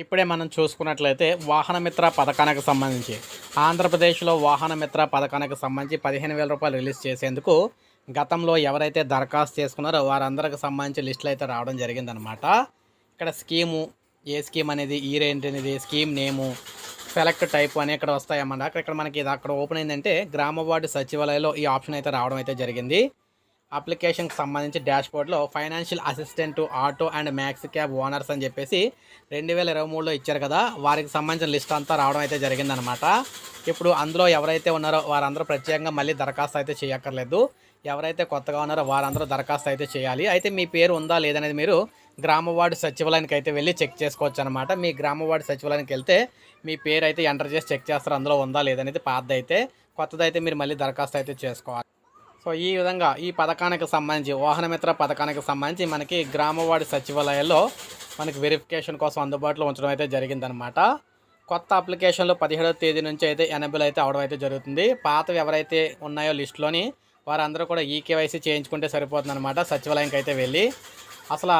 ఇప్పుడే మనం చూసుకున్నట్లయితే వాహనమిత్ర పథకానికి సంబంధించి ఆంధ్రప్రదేశ్లో వాహనమిత్ర పథకానికి సంబంధించి పదిహేను వేల రూపాయలు రిలీజ్ చేసేందుకు గతంలో ఎవరైతే దరఖాస్తు చేసుకున్నారో వారందరికి సంబంధించి లిస్టులు అయితే రావడం జరిగిందనమాట ఇక్కడ స్కీము ఏ స్కీమ్ అనేది ఈ రేంట్ అనేది స్కీమ్ నేము సెలెక్ట్ టైప్ అని ఇక్కడ వస్తాయన్నమాట. అక్కడ ఇక్కడ మనకి ఇది అక్కడ ఓపెన్ అయిందంటే గ్రామ వార్డు సచివాలయంలో ఈ ఆప్షన్ అయితే రావడం అయితే జరిగింది. అప్లికేషన్కి సంబంధించి డాష్ బోర్డ్లో financial assistant auto and max cab owners అని చెప్పేసి రెండు వేల ఇరవై మూడులో ఇచ్చారు కదా వారికి సంబంధించిన లిస్ట్ అంతా రావడం అయితే జరిగిందనమాట ఇప్పుడు అందులో ఎవరైతే ఉన్నారో వారందరూ ప్రత్యేకంగా మళ్ళీ దరఖాస్తు అయితే చేయక్కర్లేదు. ఎవరైతే కొత్తగా ఉన్నారో వారందరూ దరఖాస్తు అయితే చేయాలి. అయితే మీ పేరు ఉందా లేదనేది మీరు గ్రామ వార్డు సచివాలయానికి అయితే వెళ్ళి చెక్ చేసుకోవచ్చు అనమాట మీ గ్రామ వార్డు సచివాలయానికి వెళ్తే మీ పేరు అయితే ఎంటర్ చేసి చెక్ చేస్తారు అందులో ఉందా లేదనేది పాతది అయితే కొత్తదైతే మీరు మళ్ళీ దరఖాస్తు అయితే చేసుకోవాలి. సో ఈ విధంగా ఈ పథకానికి సంబంధించి వాహనమిత్ర పథకానికి సంబంధించి మనకి గ్రామవాడి సచివాలయాల్లో మనకి వెరిఫికేషన్ కోసం అందుబాటులో ఉంచడం అయితే జరిగిందనమాట కొత్త అప్లికేషన్లు పదిహేడవ తేదీ నుంచి అయితే ఎనబుల్ అయితే అవడం అయితే జరుగుతుంది. పాతవి ఎవరైతే ఉన్నాయో లిస్టులోని వారందరూ కూడా ఈ కేవైసీ చేయించుకుంటే సరిపోతుందన్నమాట సచివాలయంకి అయితే వెళ్ళి. అసలు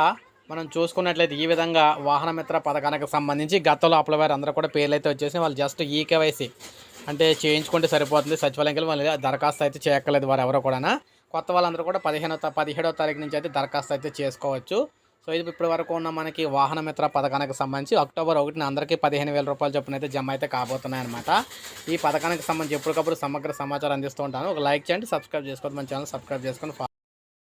మనం చూసుకున్నట్లయితే ఈ విధంగా వాహనమిత్ర పథకానికి సంబంధించి గతంలో అప్లై వారు అందరూ కూడా పేర్లు అయితే వచ్చేసి వాళ్ళు జస్ట్ ఈ కేవైసీ అంటే చేయించుకుంటే సరిపోతుంది. సచివాలయంకి వెళ్ళి దరఖాస్తు అయితే చేయక్కర్లేదు వారు ఎవరో కూడా కొత్త వాళ్ళందరూ కూడా పదిహేనో పదిహేడో తారీఖు నుంచి అయితే దరఖాస్తు అయితే చేసుకోవచ్చు. సో ఇది ఇప్పటి వరకు ఉన్న మనకి వాహన మిత్ర పథకానికి సంబంధించి అక్టోబర్ ఒకటిన అందరికీ పదిహేను వేల రూపాయలు చొప్పున అయితే జమ అయితే కాబోతున్నాయి అనమాట ఈ పథకానికి సంబంధించి ఎప్పటికప్పుడు సమగ్ర సమాచారం అందిస్తూ ఉంటాను. ఒక లైక్ చేయండి సబ్స్క్రైబ్ చేసుకోండి మన ఛానల్ సబ్స్క్రైబ్ చేసుకొని